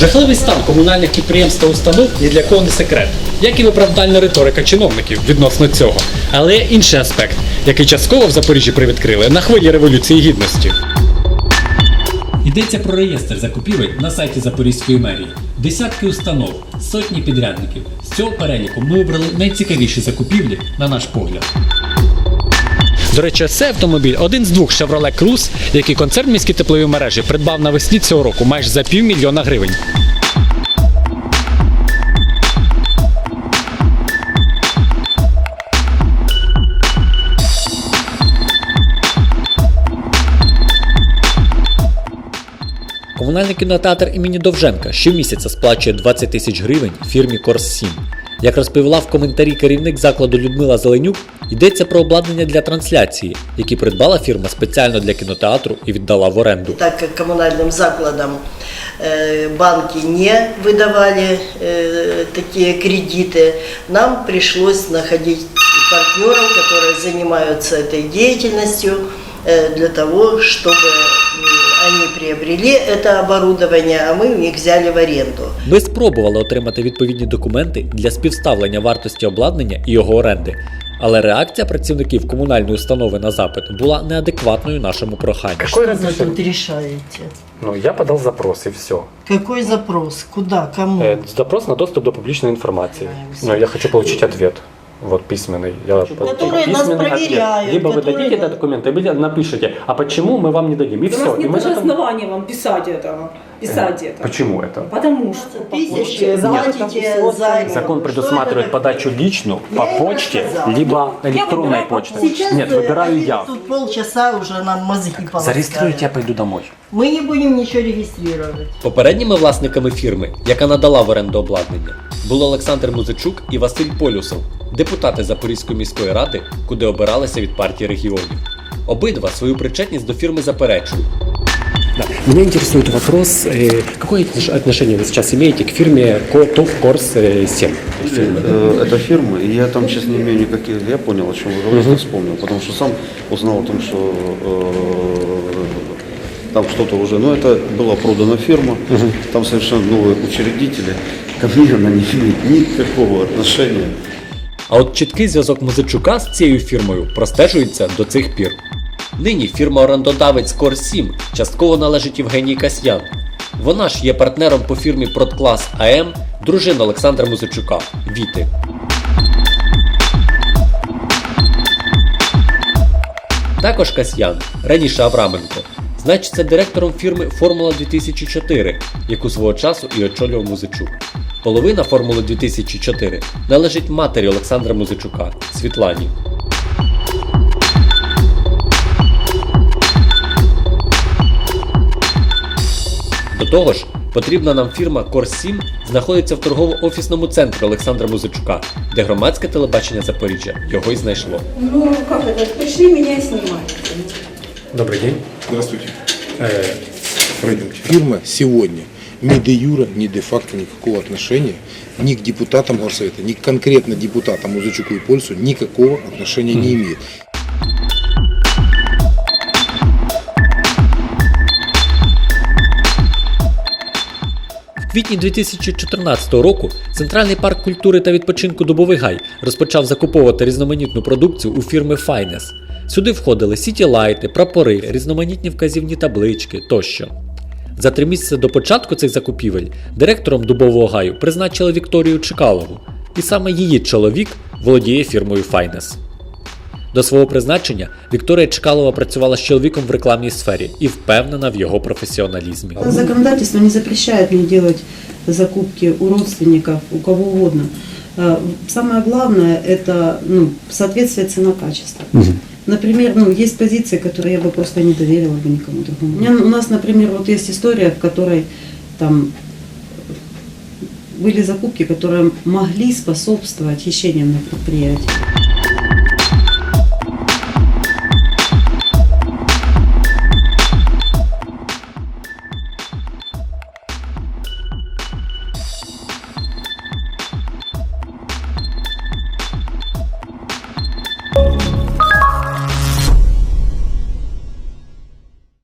Жахливий стан комунальних підприємств та установ ні для кого не секрет, як і виправдальна риторика чиновників відносно цього. Але є інший аспект, який частково в Запоріжжі привідкрили на хвилі революції гідності. Йдеться про реєстр закупівель на сайті Запорізької мерії. Десятки установ, сотні підрядників. З цього переліку ми обрали найцікавіші закупівлі на наш погляд. До речі, це автомобіль один з двох Chevrolet Cruze, який концерн міські теплові мережі придбав навесні цього року майже за півмільйона гривень. Комунальний кінотеатр імені Довженка щомісяця сплачує 20 тисяч гривень фірмі Корс 7. Як розповіла в коментарі керівник закладу Людмила Зеленюк, йдеться про обладнання для трансляції, які придбала фірма спеціально для кінотеатру і віддала в оренду. так как коммунальным закладам э, банки не выдавали э, такие кредиты, нам пришлось находить партнеров, которые занимаются этой деятельностью э, для того, чтобы м, они приобрели это оборудование, а мы у них взяли в аренду. Ми спробували отримати відповідні документи для співставлення вартості обладнання і його оренди. Але реакція працівників комунальної установи на запит була неадекватною нашому проханню. Какой Что вы разрешение? тут решаете? Ну, я подал запрос и все. Какой запрос? Куда? Кому? запрос на доступ до публичной информации. Но я хочу получить ответ. Вот письменный. Я Которые нас письменный проверяют, Либо вы которые дадите нас- этот документ, либо напишите, а почему мы вам не дадим. И У все. нас И нет мы даже на этом- основания вам писать это. Писать это. Почему это? Потому что по Тысячи почте заплатите заявка за- Закон Что предусматривает это подачу личную по Я это почте, сказала. либо электронной выбираю по почтой. Сейчас Нет, э, выбираю они я. Тут полчаса уже нам мозги полоскали. Зарегистрируйте, я пойду домой. Мы не будем ничего регистрировать. Попередніми власниками фірми, яка надала в оренду обладнання, були Олександр Музичук і Василь Полюсов, депутати Запорізької міської ради, куди обиралися від партії регіонів. Обидва свою причетність до фірми заперечують. Да. Меня интересует вопрос, э, какое отнош- отношение вы сейчас имеете к фирме Ко- ТОВ Корс э, 7? Э, Это фирма, и я там сейчас не имею никаких... Я понял, о чем вы говорите, вспомнил, потому что сам узнал о том, что э, там что-то уже... Но это была продана фирма, там совершенно новые учредители. Она не имеет никакого отношения. А от чіткий зв'язок Музичука з цією фірмою простежується до цих пір. Нині фірма орендодавець Кор 7 частково належить Євгенії Касьян. Вона ж є партнером по фірмі Продклас АМ, дружина Олександра Музичука Віти. Також Касьян, раніше Авраменко, значиться директором фірми Формула 2004, яку свого часу і очолював Музичук. Половина Формули 2004 належить матері Олександра Музичука Світлані. До того ж, потрібна нам фірма Корс 7 знаходиться в торгово-офісному центрі Олександра Музичука, де громадське телебачення Запоріжжя його й знайшло. Ну, как это, пришли меня снимать. Добрый день. Здравствуйте. Э, Пройдемте. Фирма сегодня ни де юра, ни де факто никакого отношения ни к депутатам горсовета, ни к конкретно депутатам Музычуку и Польсу никакого отношения не имеет. В квітні 2014 року Центральний парк культури та відпочинку Дубовий Гай розпочав закуповувати різноманітну продукцію у фірми Finest. Сюди входили сітілайти, прапори, різноманітні вказівні таблички тощо. За три місяці до початку цих закупівель директором Дубового гаю призначили Вікторію Чекалову, і саме її чоловік володіє фірмою Finest. До свого призначення Вікторія Чекалова працювала з чоловіком в рекламній сфері і впевнена в його професіоналізмі. Законодательство не запрещает мне делать закупки у родственников, у кого угодно. Э, Самое главное это ну, соответствие цена-качество. Например, ну, есть позиции, которые я бы просто не доверила бы никому другому. У, меня, у нас, например, вот есть история, в которой там были закупки, которые могли способствовать хищениям на предприятии.